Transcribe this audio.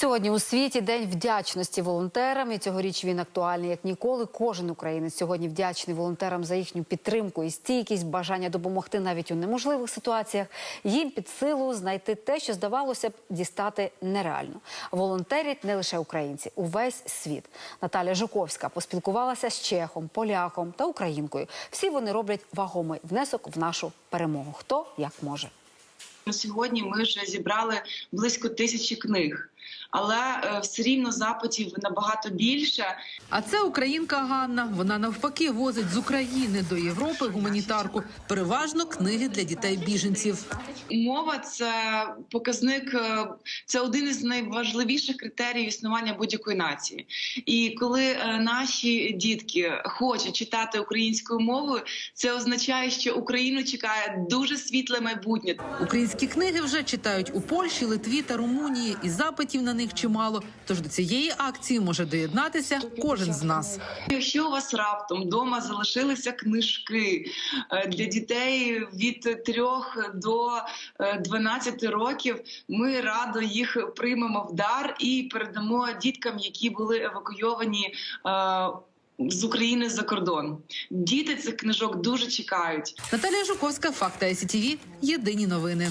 Сьогодні у світі день вдячності волонтерам. І цьогоріч він актуальний як ніколи. Кожен українець сьогодні вдячний волонтерам за їхню підтримку і стійкість, бажання допомогти навіть у неможливих ситуаціях. Їм під силу знайти те, що здавалося б дістати нереально. Волонтерять не лише українці, увесь світ. Наталя Жуковська поспілкувалася з чехом, поляком та українкою. Всі вони роблять вагомий внесок в нашу перемогу. Хто як може. Сьогодні ми вже зібрали близько тисячі книг, але е, все рівно запитів набагато більше. А це українка Ганна. Вона навпаки возить з України до Європи гуманітарку. Переважно книги для дітей біженців. Мова це показник, е, це один із найважливіших критеріїв існування будь-якої нації. І коли е, наші дітки хочуть читати українською мовою, це означає, що Україну чекає дуже світле майбутнє. Українські книги вже читають у Польщі, Литві та Румунії, і запитів на них чимало. Тож до цієї акції може доєднатися кожен з нас. Якщо у вас раптом вдома залишилися книжки е, для дітей від 3 до е, 12 років, ми радо їх приймемо в дар і передамо діткам, які були евакуйовані. е, З України за кордон діти цих книжок дуже чекають. Наталія Жуковська, Факти ICTV, Єдині новини.